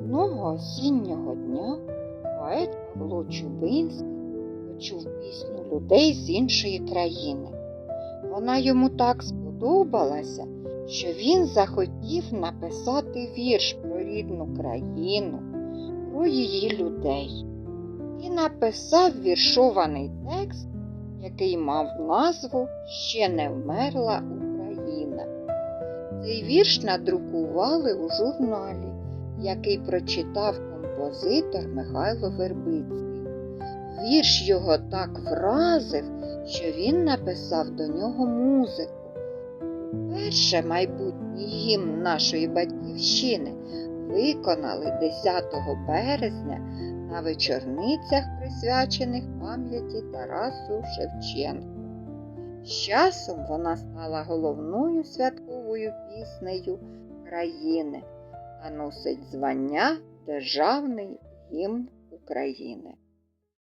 Одного осіннього дня поет Павло Чубинський почув пісню людей з іншої країни. Вона йому так сподобалася, що він захотів написати вірш про рідну країну, про її людей. І написав віршований текст, який мав назву Ще не вмерла Україна. Цей вірш надрукували у журналі, який прочитав композитор Михайло Вербицький. Вірш його так вразив, що він написав до нього музику. Перше майбутній гімн нашої батьківщини виконали 10 березня на вечорницях, присвячених пам'яті Тарасу Шевченку. З часом вона стала головною святковою піснею країни та носить звання Державний гімн України.